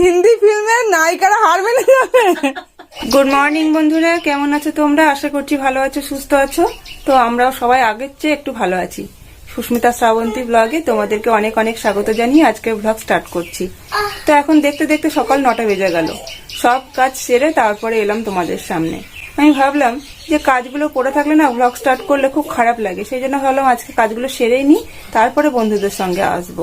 হিন্দি ফিল্মের নায়িকারা হার মেনে যাবে? গুড মর্নিং বন্ধুরা। কেমন আছো তোমরা? আশা করছি ভালো আছো, সুস্থ আছো। তো আমরাও সবাই আগের চেয়ে একটু ভালো আছি। সুস্মিতা শ্রাবন্তী ব্লগে তোমাদেরকে অনেক অনেক স্বাগত জানিয়ে আজকের ব্লগ স্টার্ট করছি। তো এখন দেখতে দেখতে সকাল নটা বেজে গেল। সব কাজ সেরে তারপরে এলাম তোমাদের সামনে। আমি ভাবলাম যে কাজগুলো পড়ে থাকলে না ব্লগ স্টার্ট করলে খুব খারাপ লাগে। সেই জন্য ভাবলাম আজকে কাজগুলো সেরেই নিই তারপরে বন্ধুদের সঙ্গে আসব।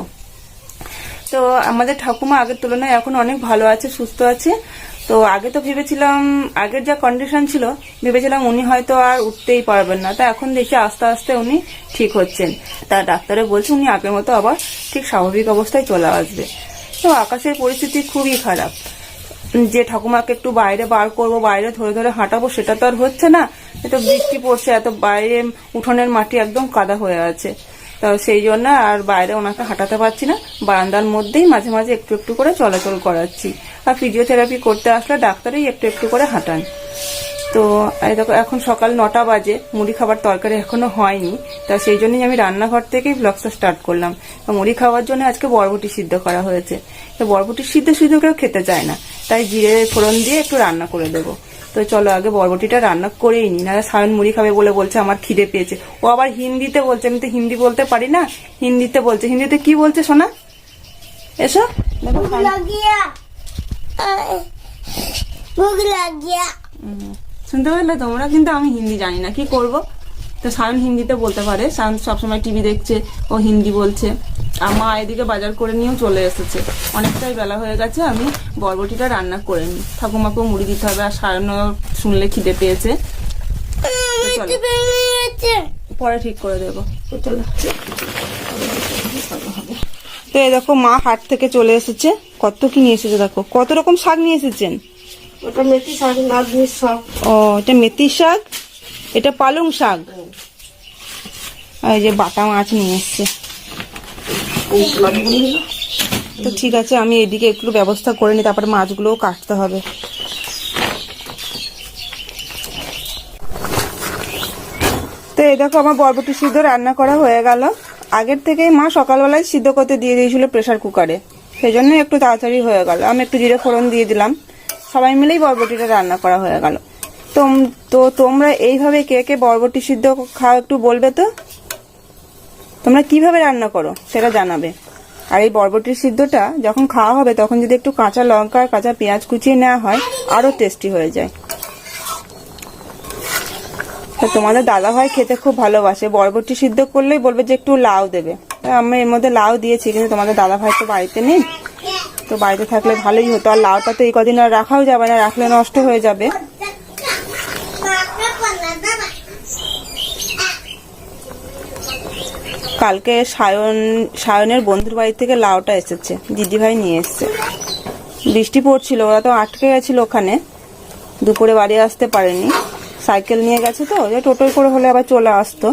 তো আমাদের ঠাকুমা আগের তুলনায় এখন অনেক ভালো আছে, সুস্থ আছে। তো আগে তো ভেবেছিলাম, আগের যা কন্ডিশন ছিল, ভেবেছিলাম উনি হয়তো আর উঠতেই পারবেন না। তা এখন দেখি আস্তে আস্তে উনি ঠিক হচ্ছেন। তা ডাক্তারে বলছে উনি আগের মতো আবার ঠিক স্বাভাবিক অবস্থায় চলে আসবে। তো আকাশের পরিস্থিতি খুবই খারাপ। যে ঠাকুমাকে একটু বাইরে বার করব, বাইরে ধরে ধরে হাঁটাবো, সেটা তো আর হচ্ছে না। এত বৃষ্টি পড়ছে, এত বাইরে উঠোনের মাটি একদম কাদা হয়ে আছে। তো সেই জন্য আর বাইরে ওনাকে হাঁটাতে পারছি না। বারান্দার মধ্যেই মাঝে মাঝে একটু একটু করে চলাচল করাচ্ছি। আর ফিজিওথেরাপি করতে আসলে ডাক্তারই একটু একটু করে হাঁটান। তো দেখো এখন সকাল নটা বাজে মুড়ি খাবার তরকারি এখনও হয়নি তা সেই জন্যই আমি রান্নাঘর থেকেই ব্লগসটা স্টার্ট করলাম। মুড়ি খাওয়ার জন্য আজকে বরবটি সিদ্ধ করা হয়েছে। তো বরবটি সিদ্ধ সিদ্ধ কেউ খেতে চায় না তাই জিরে ফোড়ন দিয়ে একটু রান্না করে দেবো। তো চলো আগে বরবটিটা রান্না করেই নি না সায়ন মুড়ি খাবে বলে বলছে আমার খিদে পেয়েছে। ও আবার হিন্দিতে বলছে আমি তো হিন্দি বলতে পারি না। হিন্দিতে বলছে হিন্দিতে কি বলছে সোনা? এসো। দেখো ভুগ লাগিয়া। শুনতে পারলে তোমরা কিন্তু আমি হিন্দি জানি না। কি করব? তো সায়ন হিন্দিতে বলতে পারে। সায়ন সবসময় টিভি দেখছে ও হিন্দি বলছে। আর মা এদিকে বাজার করে নিয়েও চলে এসেছে। অনেকটাই বেলা হয়ে গেছে আমি বরবটিটা রান্না করে নিই। ঠাকুমাকেও মুড়ি দিতে হবে আর সায়নও শুনলে খিদে পেয়েছে। পরে ঠিক করে দেবো। চলো। তো এই দেখো মা হাট থেকে চলে এসেছে। কত কি নিয়ে এসেছে দেখো। কত রকম শাক নিয়ে এসেছেন? ওটা মেথি শাক শাক। ও এটা মেথি শাক? এটা পালং শাক? এই যে বাটা মাছ নিয়ে এসছে। তো ঠিক আছে আমি এদিকে একটু ব্যবস্থা করে নিই তারপরে মাছগুলোও কাটতে হবে। তো এই দেখো আমার বরবটি সিদ্ধ রান্না করা হয়ে গেল। আগের থেকেই মা সকালবেলায় সিদ্ধ করতে দিয়ে দিয়েছিল প্রেসার কুকারে। সেই জন্য একটু তাড়াতাড়ি হয়ে গেল। আমি একটু জিরে ফোড়ন দিয়ে দিলাম। সবাই মিলেই বরবটিটা রান্না করা হয়ে গেল। তো তোমরা এইভাবে কে কে বরবটি সিদ্ধ খাও একটু বলবে তো? তোমরা কীভাবে রান্না করো সেটা জানাবে। আর এই বরবটির সিদ্ধটা যখন খাওয়া হবে, তখন যদি একটু কাঁচা লঙ্কা আর কাঁচা পেঁয়াজ কুচিয়ে নেওয়া হয় আরও টেস্টি হয়ে যায়। তা তোমাদের দাদা ভাই খেতে খুব ভালোবাসে। বরবটি সিদ্ধ করলেই বলবে যে একটু লাউ দেবে। আমি এর মধ্যে লাউ দিয়েছি, কিন্তু তোমাদের দাদা ভাই তো বাড়িতে নেই। তো বাড়িতে থাকলে ভালোই হতো। আর লাউটা তো এই কদিন আর রাখাও যাবে না, রাখলে নষ্ট হয়ে যাবে। কালকে সায়ন, সায়নের বন্ধুর বাড়ি থেকে লাউটা এসেছে, দিদিভাই নিয়ে এসছে। বৃষ্টি পড়ছিল, ওরা তো আটকে গেছিল ওখানে। দুপুরে বাড়ি আসতে পারেনি। সাইকেল নিয়ে গেছে তো, যে টোটোয় করে হলে আবার চলে আসতো।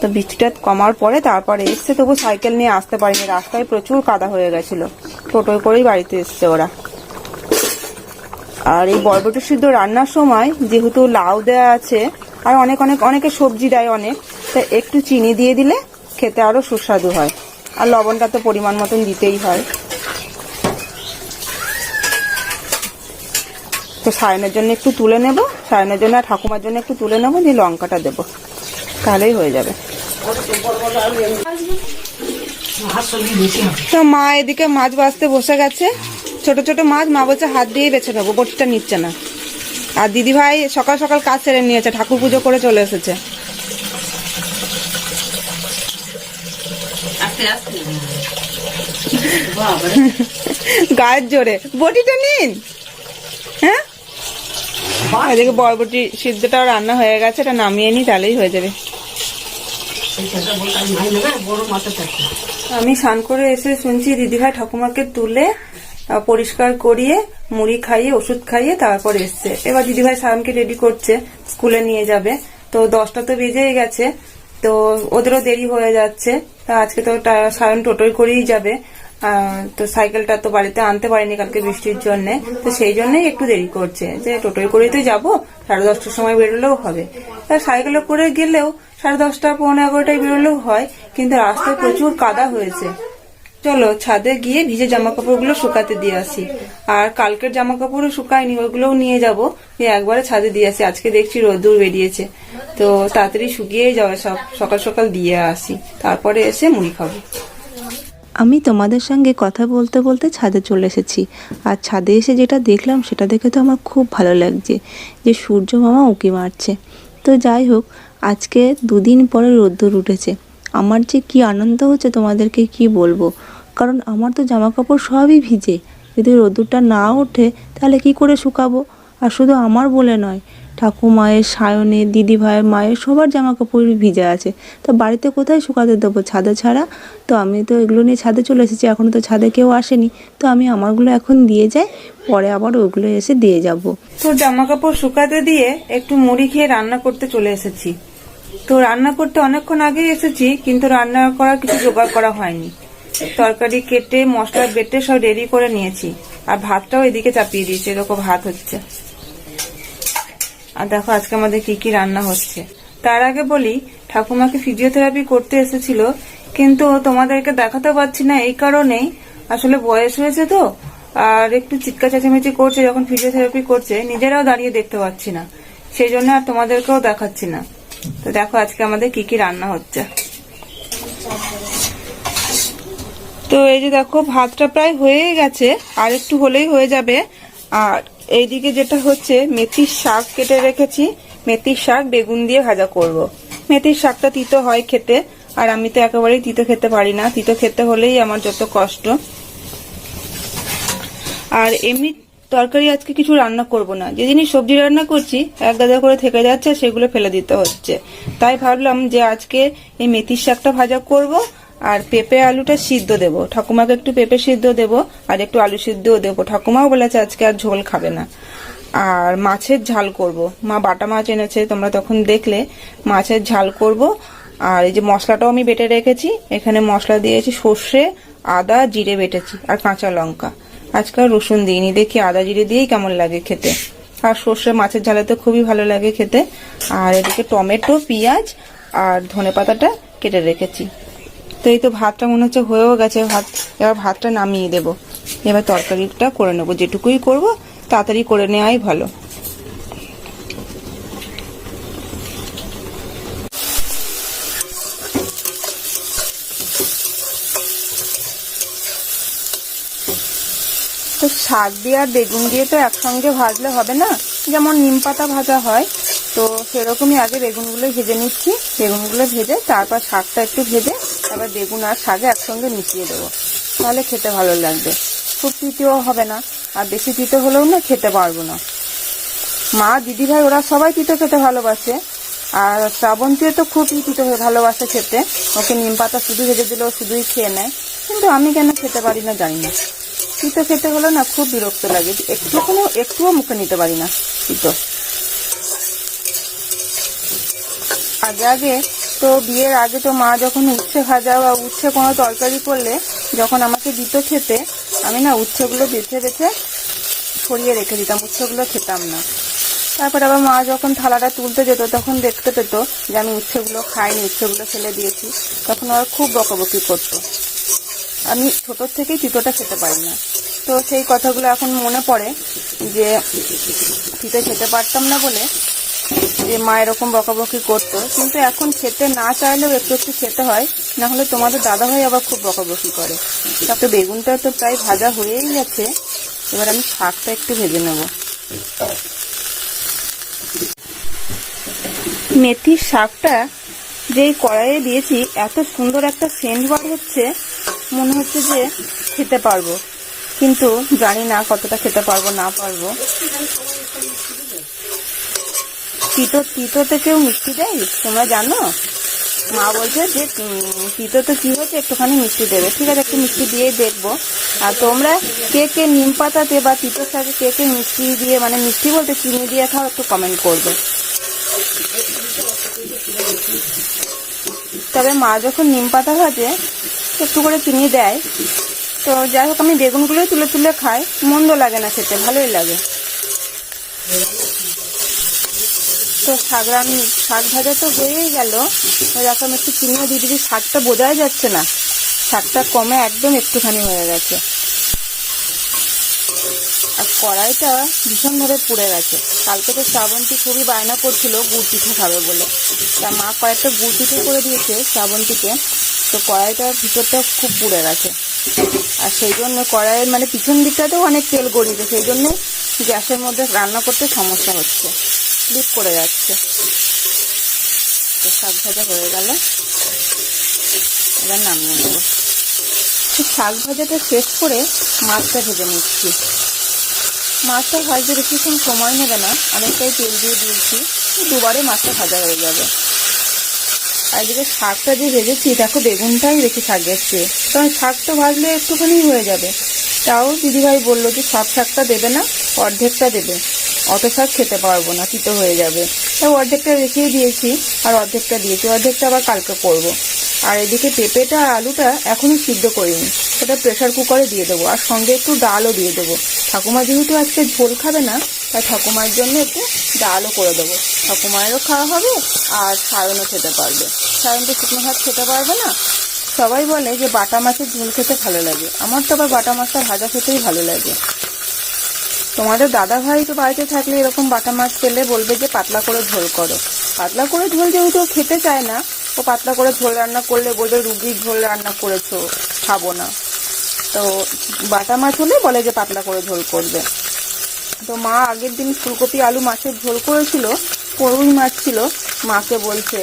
তো বৃষ্টিটা কমার পরে তারপরে এসছে, তবু সাইকেল নিয়ে আসতে পারেনি। রাস্তায় প্রচুর কাদা হয়ে গেছিল। টোটোয় করেই বাড়িতে এসছে ওরা। আর এই বরবটি সিদ্ধ রান্নার সময় যেহেতু লাউ দেওয়া আছে, আর অনেক অনেক, অনেকে সবজি দেয় অনেক, তা একটু চিনি দিয়ে দিলে খেতে আরও সুস্বাদু হয়। আর লবণটা তো পরিমাণ মতন দিতেই হয়। তো সায়নের জন্য একটু তুলে নেব, সায়নের জন্য ঠাকুমার জন্য একটু তুলে নেব দিয়ে লঙ্কাটা দেবো। তাহলেই হয়ে যাবে। তো মা এদিকে মাছ বাছতে বসে গেছে। ছোট ছোট মাছ মা বলছে হাত দিয়ে বেছে নেব, বটিটা নিচ্ছে না। আর দিদি ভাই সকাল সকাল কাজ সেরে নিয়েছে, ঠাকুর পুজো করে চলে এসেছে। গায়ের জোরে। বটিটা নিন। হ্যাঁ? এদিকে বরবটি সিদ্ধটাও রান্না হয়ে গেছে, এটা নামিয়ে নি, তাহলেই হয়ে যাবে। আমি স্নান করে এসে শুনছি দিদিভাই ঠাকুমাকে তুলে পরিষ্কার করিয়ে, মুড়ি খাইয়ে, ওষুধ খাইয়ে তারপর এসছে। এবার দিদিভাই সায়নকে রেডি করছে, স্কুলে নিয়ে যাবে। তো দশটা তো বেজেই গেছে, তো ওদেরও দেরি হয়ে যাচ্ছে। তা আজকে তো সায়ন টোটোয় করেই যাবে। তো সাইকেলটা তো বাড়িতে আনতে পারিনি কালকে বৃষ্টির জন্য। তো সেই জন্যই একটু দেরি করছে। যে টোটোয় করেই তো যাব, সাড়ে দশটার সময় বেরোলেও হবে। সাইকেলে করে গেলেও সাড়ে দশটা, পৌনে এগারোটায় বেরোলেও হয়, কিন্তু রাস্তায় প্রচুর কাদা হয়েছে। চলো ছাদে গিয়ে ভিজে জামা কাপড়গুলো শুকাতে দিয়ে আসি। আর কালকের জামা কাপড়ও শুকায়নি, ওগুলোও নিয়ে যাব। একবারে ছাদে দিয়ে আসি। আজকে দেখছি রোদ্দুর বেরিয়েছে। তো তাড়াতাড়ি শুকিয়েই যাবে সব, সকাল সকাল দিয়ে আসি। তারপরে এসে মুড়ি খাব। আমি তোমাদের সঙ্গে কথা বলতে বলতে ছাদে চলে এসেছি। আর ছাদে এসে যেটা দেখলাম, সেটা দেখে তো আমার খুব ভালো লাগছে। যে সূর্য মামা উঁকি মারছে। তো যাই হোক আজকে দুদিন পরে রোদ্দুর উঠেছে। আমার যে কি আনন্দ হচ্ছে তোমাদেরকে কি বলব? কারণ আমার তো জামা কাপড় সবই ভিজে। যদি রোদ্দুরটা না ওঠে, তাহলে কি করে শুকাবো? আর শুধু আমার বলে নয় ঠাকুমায়ের সায়নে দিদি ভাইয়ের মায়ের সবার জামা কাপড় ভিজে আছে। তো বাড়িতে কোথায় শুকাতে দেবো ছাদে ছাড়া? তো আমি তো এগুলো নিয়ে ছাদে চলে এসেছি এখনও তো ছাদে কেউ আসেনি। তো আমি আমারগুলো এখন দিয়ে যাই, পরে আবার ওগুলো এসে দিয়ে যাব। তো জামা কাপড় শুকাতে দিয়ে একটু মুড়ি খেয়ে রান্না করতে চলে এসেছি। তো রান্না করতে অনেকক্ষণ আগেই এসেছি, কিন্তু রান্না করার কিছু জোগাড় করা হয়নি। তরকারি কেটে, মশলা বেটে সব রেডি করে নিয়েছি। আর ভাতটাও এদিকে চাপিয়ে দিয়েছি, এরকম ভাত হচ্ছে। আর দেখো আজকে আমাদের কি কি রান্না হচ্ছে। তার আগে বলি, ঠাকুমাকে ফিজিওথেরাপি করতে এসেছিল, কিন্তু তোমাদেরকে দেখাতে পারছি না এই কারণেই আসলে বয়স হয়েছে তো, আর একটু চিৎকা চেঁচামেচি করছে যখন ফিজিওথেরাপি করছে, নিজেরাও দাঁড়িয়ে দেখতে পাচ্ছি না। সেই জন্য আর তোমাদেরকেও দেখাচ্ছি না। তো দেখো আজকে আমাদের কি কি রান্না হচ্ছে। তো এই যে দেখো, ভাতটা প্রায় হয়ে গেছে, আর একটু হলেই হয়ে যাবে। আর এইদিকে যেটা হচ্ছে, মেথির শাক কেটে রেখেছি। মেথির শাক বেগুন দিয়ে ভাজা করব। মেথির শাকটা তিতো হয় খেতে, আর আমি তো একেবারেই তিতো খেতে পারি না। তিতো খেতে হলেই আমার যত কষ্ট। আর এমনি তরকারি আজকে কিছু রান্না করব না। যে জিনিস সবজি রান্না করছি, এক গাদা করে থেকে যাচ্ছে সেগুলো ফেলে দিতে হচ্ছে। তাই ভাবলাম যে আজকে এই মেথির শাকটা ভাজা করব আর পেঁপে আলুটা সিদ্ধ দেব। ঠাকুমাকে একটু পেঁপে সিদ্ধ দেব আর একটু আলু সিদ্ধও দেবো। ঠাকুমাও বলেছে আজকে আর ঝোল খাবে না। আর মাছের ঝাল করব। মা বাটা মাছ এনেছে, তোমরা তখন দেখলে মাছের ঝাল করব। আর এই যে মশলাটাও আমি বেটে রেখেছি, এখানে মশলা দিয়েছি সর্ষে, আদা, জিরে বেটেছি আর কাঁচা লঙ্কা। আজকাল রসুন দিইনি, দেখি আদা, জিরে দিয়েই কেমন লাগে খেতে। আর সর্ষে মাছের ঝালে তো খুবই ভালো লাগে খেতে। আর এদিকে টমেটো, পেঁয়াজ আর ধনে পাতাটা কেটে রেখেছি। তো এই তো ভাতটা মনে হচ্ছে হয়েও গেছে, ভাত, এবার ভাতটা নামিয়ে দেব। এবার তরকারিটা করে নেব, যেটুকুই করব, তাড়াতাড়ি করে নেওয়াই ভালো। তো শাক দিয়ে আর বেগুন দিয়ে তো একসঙ্গে ভাজলে হবে না? যেমন নিম পাতা ভাজা হয়, তো সেরকমই আগে বেগুনগুলো ভেজে নিচ্ছি। বেগুনগুলো ভেজে তারপর শাকটা একটু ভেজে তারপর বেগুন আর শাকে একসঙ্গে মিশিয়ে দেবো। তাহলে খেতে ভালো লাগবে। খুব তিতেও হবে না। আর বেশি তিতে হলেও না খেতে পারব না। মা, দিদিভাই, ওরা সবাই তিতো খেতে ভালোবাসে। আর শ্রাবন্তীও তো খুবই তিতো ভালোবাসে খেতে। ওকে নিম পাতা শুধু ভেজে দিলেও শুধুই খেয়ে নেয়। কিন্তু আমি কেন খেতে পারি না জানি না। তিতো খেতে হলে না খুব বিরক্ত লাগে। একটু কোনো একটুও মুখে নিতে পারি না তিতো। আগে আগে তো বিয়ের আগে তো মা যখন উচ্ছে ভাজা বা উচ্ছে কোনো তরকারি করলে যখন আমাকে দিত খেতে, আমি না উচ্ছেগুলো বেছে বেছে ছড়িয়ে রেখে দিতাম, উচ্ছেগুলো খেতাম না। তারপর আবার মা যখন থালাটা তুলতে যেত, তখন দেখতে পেত যে আমি উচ্ছেগুলো খাইনি, উচ্ছেগুলো ফেলে দিয়েছি। তখন ওরা খুব বকাবকি করতো। আমি ছোটোর থেকেই তিতোটা খেতে পারি না। তো সেই কথাগুলো এখন মনে পড়ে যে তিতো খেতে পারতাম না বলে যে মা এরকম বকাবকি করতো, কিন্তু এখন খেতে না চাইলেও একটু একটু খেতে হয় না হলে তোমাদের দাদা ভাই আবার খুব বকাবকি করে। তারপরে বেগুনটা তো প্রায় ভাজা হয়েই গেছে, এবার আমি শাকটা একটু ভেজে নেব। মেথির শাকটা যেই কড়াইয়ে দিয়েছি, এত সুন্দর একটা সেন্ট বার হচ্ছে, মনে হচ্ছে যে খেতে পারব। কিন্তু জানি না কতটা খেতে পারব, না পারব। তিতো তিতোতে কেউ মিষ্টি দেয় তোমরা জানো? মা বলছে যে উম, তিতোতে কি হয়েছে একটুখানি মিষ্টি দেবে। ঠিক আছে একটু মিষ্টি দিয়ে দেখব। আর তোমরা কে কে নিম পাতাতে বা তিতোর সাথে কে কে মিষ্টি দিয়ে মানে মিষ্টি বলতে চিনি দিয়ে খাও একটু কমেন্ট করবে। তবে মা যখন নিম পাতা ভাজে একটু করে চিনি দেয় তো যাই হোক আমি বেগুনগুলোই তুলে তুলে খাই। মন্দ লাগে না খেতে ভালোই লাগে। তো শাক রান শাক ভাজা তো হয়েই গেল। এরকম একটু চিনিও দিয়ে দিবি, শাকটা বোঝাই যাচ্ছে না। শাকটা কমে একদম একটুখানি হয়ে গেছে। আর কড়াইটা ভীষণভাবে পুড়ে গেছে। কালকে তো শ্রাবন্তী খুবই বায়না করছিল গুড় পিঠে খাবে বলে। তা মা কয়েকটা গুড় পিঠে করে দিয়েছে শ্রাবন্তীকে। তো কড়াইটার ভিতরটা খুব পুড়ে গেছে। আর সেই জন্য কড়াইয়ের মানে পিছন দিকটাতেও অনেক তেল গড়িয়েছে। সেই জন্য গ্যাসের মধ্যে রান্না করতে সমস্যা হচ্ছে। স্লিপ করে যাচ্ছে। তো শাক ভাজা হয়ে গেল। এবার নামিয়ে নেব। শাক ভাজাটা শেষ করে মাছটা ভেজে নিচ্ছি। মাছটা ভাজতে বেশিক্ষণ সময় নেবে না। অনেকটাই তেল দিয়ে দিয়েছি। দুবারে মাছটা ভাজা হয়ে যাবে। আর এদিকে শাকটা যে ভেজেছি, দেখো বেগুনটাই বেশি শাক গেছে কারণ শাকটা ভাজলে একটুখানি হয়ে যাবে। তাও দিদিভাই বলল যে সব শাকটা দেবে না, অর্ধেকটা দেবে। অত খেতে পারব না, তিতো হয়ে যাবে। তাও অর্ধেকটা রেখেই দিয়েছি, আর অর্ধেকটা দিয়েছি, অর্ধেকটা আবার কালকে করব। আর এদিকে পেঁপেটা আর আলুটা এখনও সিদ্ধ করিনি, সেটা প্রেশার কুকারে দিয়ে দেবো, আর সঙ্গে একটু ডালও দিয়ে দেবো। ঠাকুমা যেহেতু আজকে ঝোল খাবে না, তাই ঠাকুমার জন্য একটু ডালও করে দেবো। ঠাকুমায়েরও খাওয়া হবে, আর সায়নও খেতে পারবে। সায়ন তো শুকনো ভাত খেতে পারবে না। সবাই বলে যে বাটা মাছের ঝোল খেতে ভালো লাগে। আমার তো আবার বাটা মাছটা ভাজা খেতেই ভালো লাগে। তোমাদের দাদা ভাই তো বাড়িতে থাকলে এরকম বাটা মাছ পেলে বলবে যে পাতলা করে ঝোল করো। পাতলা করে ঝোল যেহেতু খেতে চায় না, ও পাতলা করে ঝোল রান্না করলে বলবে রুগীর ঝোল রান্না করেছ, খাব না। তো বাটা মাছ হলে বলে যে পাতলা করে ঝোল করবে। তো মা আগের দিন ফুলকপি, আলু, মাছের ঝোল করেছিল রুই মাছ ছিল। মাকে বলছে,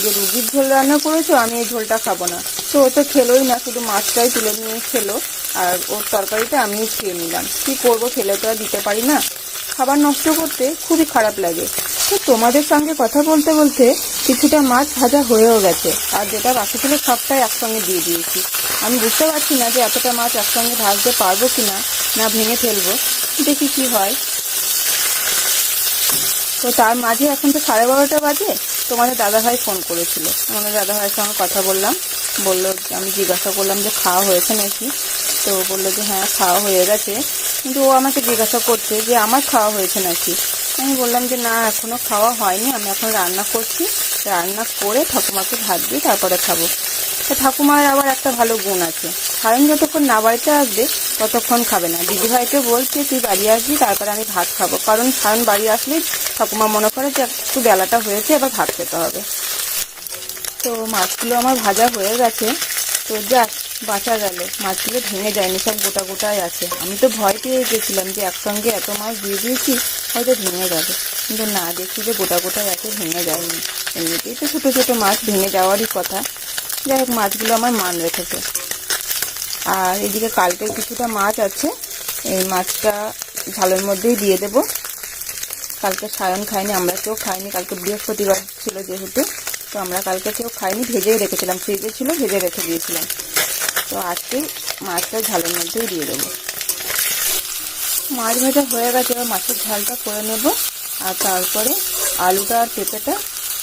যে রুগীর ঝোল রান্না করেছ, আমি এই ঝোলটা খাব না। তো ও তো খেলোই না, শুধু মাছটাই তুলে নিয়ে খেলো, আর ওর তরকারিটা আমিও খেয়ে নিলাম। কি করব, খেলে তো আর দিতে পারি না। খাবার নষ্ট করতে খুবই খারাপ লাগে। তো তোমাদের সঙ্গে কথা বলতে বলতে কিছুটা মাছ ভাজা হয়েও গেছে, আর যেটা বাকি ছিল সবটাই একসঙ্গে দিয়ে দিয়েছি। আমি বুঝতে পারছি না যে এতটা মাছ একসঙ্গে ভাজতে পারব কিনা, না ভেঙে ফেলব। দেখি কি হয়। তো তার মাঝে এখন তো সাড়ে বারোটা বাজে, তোমাদের দাদাভাই ফোন করেছিল। আমাদের দাদাভাইয়ের সঙ্গে কথা বললাম, বলল আমি জিজ্ঞাসা করলাম যে, খাওয়া হয়েছে নাকি? তো বলল যে হ্যাঁ খাওয়া হয়ে গেছে। কিন্তু ও আমাকে জিজ্ঞাসা করছে যে, আমার খাওয়া হয়েছে নাকি? আমি বললাম যে, না এখনও খাওয়া হয়নি, আমি এখন রান্না করছি। রান্না করে ঠাকুমাকে ভাত দিয়ে তারপরে খাব। তা ঠাকুমার আবার একটা ভালো গুণ আছে। সায়ন যতক্ষণ না বাড়িতে আসবে, ততক্ষণ খাবে না। দিদিভাইকে বলছে, তুই বাড়ি আসবি, তারপরে আমি ভাত খাব। কারণ সায়ন বাড়ি আসলেই ঠাকুমা মনে করে যে একটু বেলাটা হয়েছে, এবার ভাত খেতে হবে। তো মাছগুলো আমার ভাজা হয়ে গেছে। তো যাক, বাঁচা গেল। মাছগুলো ভেঙে যায়নি, সব গোটা গোটাই আছে। আমি তো ভয় পেয়ে গেছিলাম যে একসঙ্গে এত মাছ দিয়ে দিয়েছি, হয়তো ভেঙে যাবে। কিন্তু না, দেখছি যে গোটা গোটাই আছে, ভেঙে যায়নি। এমনিতেই তো ছোটো ছোটো মাছ ভেঙে যাওয়ারই কথা। যাই হোক, মাছগুলো আমার মান রেখেছে। আর এদিকে কালকের কিছুটা মাছ আছে। এই মাছটা ঝালের মধ্যেই দিয়ে দেব। কালকে সায়ন খাইনি আমরা কেউ খাইনি কালকে বৃহস্পতিবার ছিল যেহেতু, তো আমরা কালকে কেউ খাইনি ভেজেই রেখেছিলাম, ফ্রিজে ছিল, ভেজে রেখে দিয়েছিলাম। তো আজকে মাছটা ঝালের মধ্যেই দিয়ে দেবো। মাছ ভাজা হয়ে গেছে, এবার মাছের ঝালটা করে নেব। আর তারপরে আলুটা আর পেঁপেটা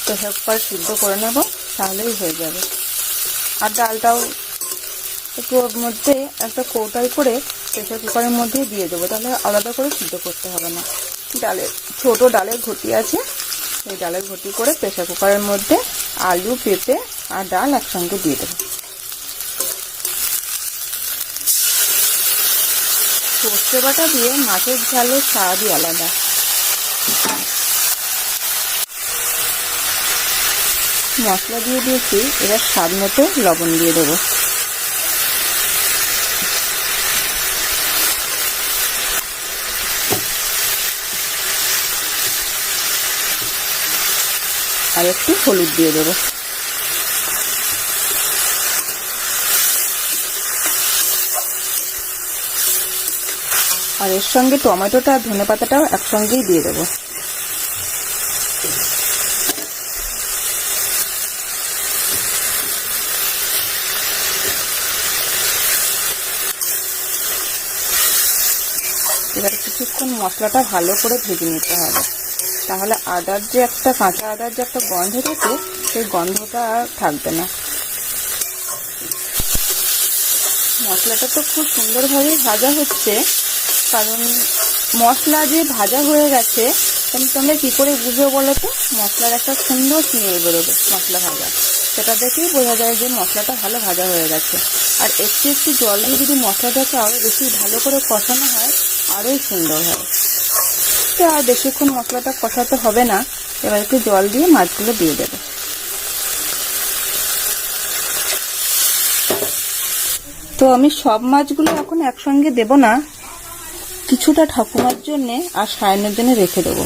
প্রেসার কুকার সিদ্ধ করে নেব, তাহলেই হয়ে যাবে। আর ডালটাও একটু ওর মধ্যে একটা কৌটাই করে প্রেসার কুকারের মধ্যে দিয়ে দেবো। তাহলে আলাদা করে সিদ্ধ করতে হবে না। ডালের ছোট ডালের ঘটি আছে। সেই ডালের ঘটি করে প্রেসার কুকারের মধ্যে আলু, পেঁপে আর ডাল একসঙ্গে দিয়ে দেবো। সর্ষে বাটা দিয়ে মাছের ঝালের স্বাদই আলাদা। মশলা দিয়ে দিয়েছি, এবার স্বাদ মতো লবণ দিয়ে দেবো। আর একটু হলুদ দিয়ে দেবো। আর এর সঙ্গে টমেটোটা আর ধনে পাতাটাও একসঙ্গেই দিয়ে দেবো। এবার কিছুক্ষণ মশলাটা ভালো করে ভেজে নিতে হবে। তাহলে আদার যে একটা কাঁচা আদার যে একটা গন্ধ থাকে, সেই গন্ধটা আর থাকবে না। মশলাটা তো খুব সুন্দরভাবে ভাজা হচ্ছে, কারণ মশলা যে ভাজা হয়ে গেছে তোমরা কি করে বুঝবে বলো তো? মশলার একটা সুন্দর স্মেল বেরোবে মশলা ভাজা। সেটা দেখেই বোঝা যায় যে মশলাটা ভালো ভাজা হয়ে গেছে। আর একটু একটু জল দিয়ে যদি মশলাটাকে আরও বেশি ভালো করে কষানো হয়, আরোই সুন্দর হয়। তো আর বেশিক্ষণ মশলাটা কষাতে হবে না। এবার একটু জল দিয়ে মাছগুলো দিয়ে দেবে। তো আমি সব মাছগুলো এখন একসঙ্গে দেব না। কিছুটা ঠাকুমার জন্যে আর সায়নের জন্য রেখে দেবো।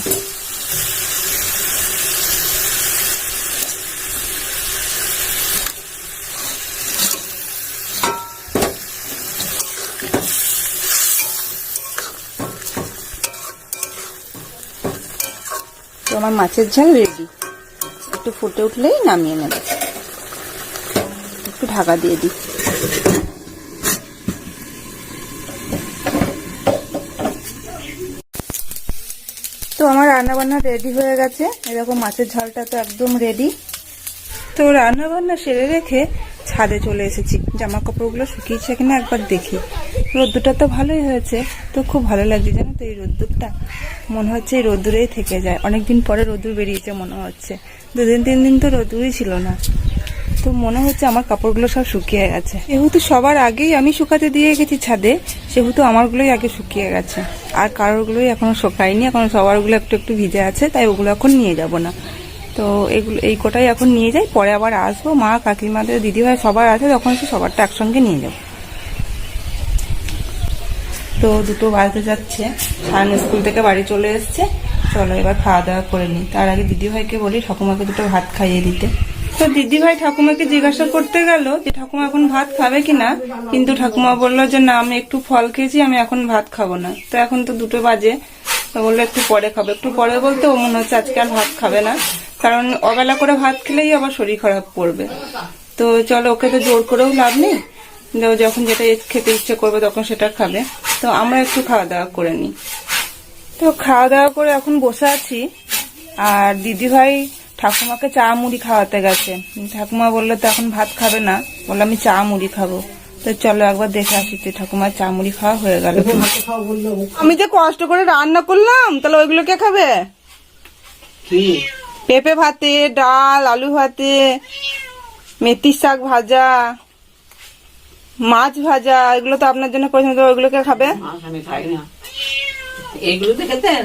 আমার মাছের ঝাল রেডি একটু ফুটে উঠলেই নামিয়ে নেব। একটু ঢাকা দিয়ে দিই। তো আমার রান্না বান্না রেডি হয়ে গেছে। এরকম মাছের ঝালটা তো একদম রেডি তো রান্না বান্না সেরে রেখে ছাদে চলে এসেছি। জামা কাপড়গুলো শুকিয়েছে কিনা একবার দেখি। রোদ্দুরটা তো ভালোই হয়েছে। তো খুব ভালো লাগছে জানো তো এই রোদ্দুরটা। মনে হচ্ছে এই রোদ্দুরেই থেকে যায়। অনেকদিন পরে রোদ্দুর বেরিয়েছে মনে হচ্ছে। দুদিন, তিন দিন তো রোদ্দুরই ছিল না। তো মনে হচ্ছে আমার কাপড়গুলো সব শুকিয়ে গেছে। যেহেতু সবার আগেই আমি শুকাতে দিয়ে গেছি ছাদে, সেহেতু আমারগুলোই আগে শুকিয়ে গেছে। আর কারোরগুলোই এখনও শুকায়নি। এখন সবারগুলো একটু একটু ভিজে আছে, তাই ওগুলো এখন নিয়ে যাব না। তো এগুলো এই কটাই এখন নিয়ে যাই, পরে আবার আসব। মা কাকিমাদের দিদিভাই সবার আছে, তখন সে সবারটা একসঙ্গে নিয়ে যাব। তো দুটো বাজতে যাচ্ছে সায়ন স্কুল থেকে বাড়ি চলে এসছে। চলো এবার খাওয়া দাওয়া করে নিই। তার আগে দিদিভাইকে বলি, ঠাকুমাকে দুটো ভাত খাইয়ে দিতে। তো দিদিভাই ঠাকুমাকে জিজ্ঞাসা করতে গেল যে, ঠাকুমা এখন ভাত খাবে কিনা কিন্তু ঠাকুমা বলল যে, না, আমি একটু ফল খেয়েছি, আমি এখন ভাত খাব না। তো এখন তো দুটো বাজে। বলল একটু পরে খাবে। একটু পরে বলতে ও মনে হচ্ছে আজকে আর ভাত খাবে না। কারণ অবেলা করে ভাত খেলেই আবার শরীর খারাপ করবে। তো চলো, ওকে তো জোর করেও লাভ নেই। যখন যেটা খেতে ইচ্ছে করবে তখন সেটা খাবে। তো আমরা একটু খাওয়া দাওয়া করে নিই। তো খাওয়া দাওয়া করে এখন বসে আছি। আর দিদিভাই ঠাকুমাকে চা মুড়ি খাওয়াতে গেছে। ঠাকুমা বলল তো এখন ভাত খাবে না। বলল আমি চা মুড়ি খাব। তো চলো একবার দেখে আসি যে ঠাকুমার চা মুড়ি খাওয়া হয়ে গেল আমি যে কষ্ট করে রান্না করলাম তাহলে ওইগুলো কে খাবে? পেঁপে ভাতে ডাল আলু ভাতে মেথির শাক ভাজা মাছ ভাজা এগুলো তো আপনার জন্য করেছেন তো ওইগুলো কে খাবে? আমি খাই না। এগুলো তো খেতেন?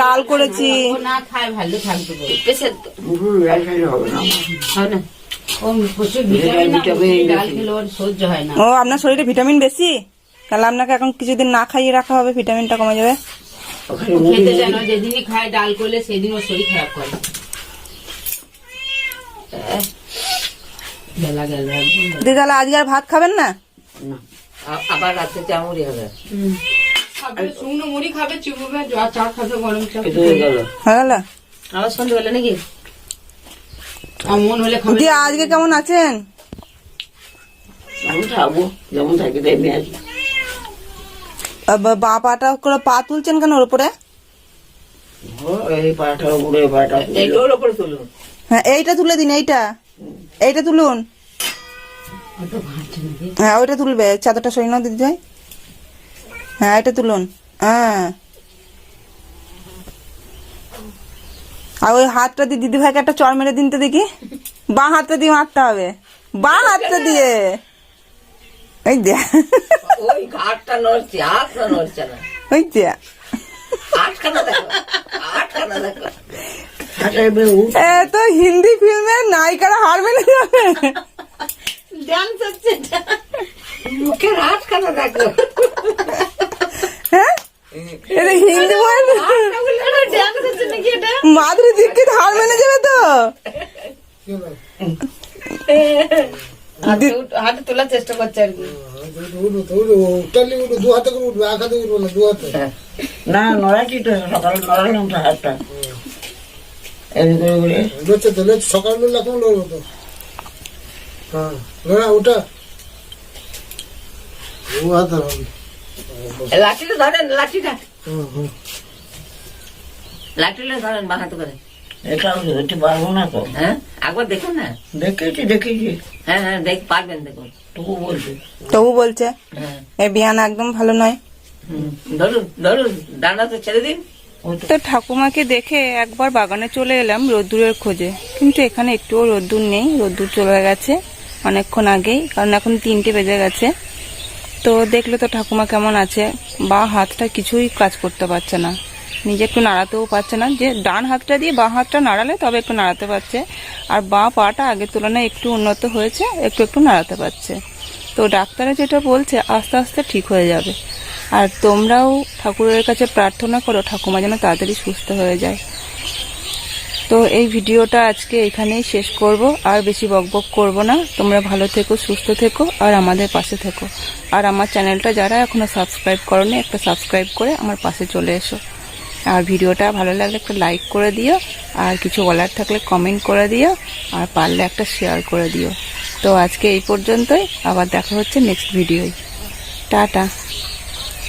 ডাল করেছি। না খায় ভালো থাকবে। ও ভিটামিন ডাল খেলে ওর সহ্য হয় না। ও আপনার শরীরে ভিটামিন বেশি? তাহলে আপনাকে এখন কিছুদিন না খাইয়ে রাখা হবে ভিটামিনটা কমে যাবে। খেতে যেন যেদিনই খায় ডাল করলে সেদিন ওর শরীর খারাপ করে। বেলা দিদি তাহলে আজকে আর ভাত খাবেন না? আবার রাতে চামড়ি হবে। শুকনো মুড়ি খাবে চুববে চা খাবে গরম চা হয়ে গেল। আবার সন্ধে নাকি আমার মন হলে খাবে দিদি আজকে কেমন আছেন? আমি থাকব যেমন থাকি তাই নিয়ে আসব। আ, বা- বা পাটা করে পা তুলছেন কেন ওর উপরে? হ্যাঁ এইটা তুলে দিন এইটা। এইটা তুলুন। হ্যাঁ ওইটা তুলবে চাদরটা সরিয়ে নাও দিদি ভাই। হ্যাঁ এটা তুলুন। হ্যাঁ। আর ওই হাতটা দিয়ে দিদি ভাইকে একটা চর মেরে দিন তো দেখি। বা হাতটা দিয়ে মারতে হবে। বা হাতটা দিয়ে। এই দে ওই ঘাটটা নড়ছে হাতটা নড়ছে না। ওই দে দেখো দেখো। এ তো হিন্দি ফিল্মের নায়িকারা হার মেনে যাবে। ডান্স হচ্ছে মুখের আটখানা দেখো। হ্যাঁ এটা হিন্দি মাধুরী দীক্ষিত হার মেনে যাবে তো। হাতে তোলার চেষ্টা করছে আর কি। না নড়াইছি তো? সকালে নড়ালাম তো হাতটা। এদিকে করে। সকাল বেলা লড়বো তো হ্যাঁ ওটা ও হাতে লাঠিটা ধরেন লাঠিটা। হুম, হুম। লাঠিটা ধরেন বাহাতে করে। এটা ধরতে পারব না তো। হ্যাঁ? একবার দেখুন না। দেখেছি দেখেছি। হ্যাঁ হ্যাঁ দেখ পারবেন দেখুন। তবু বলছি। তবু বলছে? হ্যাঁ। এই বিয়ান একদম ভালো নয়। ধরুন ধরুন তো ছেড়ে দিন। তো ঠাকুমাকে দেখে একবার বাগানে চলে এলাম রোদ্দুরের খোঁজে। কিন্তু এখানে একটুও রোদ্দুর নেই রোদ্দুর চলে গেছে অনেকক্ষণ আগেই কারণ এখন তিনটে বেজে গেছে। তো দেখলে তো ঠাকুমা কেমন আছে। বা হাতটা কিছুই কাজ করতে পারছে না। নিজে একটু নাড়াতেও পারছে না। যে ডান হাতটা দিয়ে বাঁ হাতটা নাড়ালে তবে একটু নাড়াতে পারছে। আর বাঁ পাটা আগের তুলনায় একটু উন্নত হয়েছে, একটু একটু নাড়াতে পারছে। তো ডাক্তারে যেটা বলছে, আস্তে আস্তে ঠিক হয়ে যাবে। আর তোমরাও ঠাকুরের কাছে প্রার্থনা করো, ঠাকুমা যেন তাড়াতাড়ি সুস্থ হয়ে যায়। তো এই ভিডিওটা আজকে এখানেই শেষ করব। আর বেশি বকবক করব না। তোমরা ভালো থেকো, সুস্থ থেকো, আর আমাদের পাশে থেকো। আর আমার চ্যানেলটা যারা এখনও সাবস্ক্রাইব করোনি, একটা সাবস্ক্রাইব করে আমার পাশে চলে এসো। আর ভিডিওটা ভালো লাগলে একটা লাইক করে দিও, আর কিছু বলার থাকলে কমেন্ট করে দিও, আর পারলে একটা শেয়ার করে দিও। তো আজকে এই পর্যন্তই। আবার দেখা হচ্ছে নেক্সট ভিডিওয়। টাটা।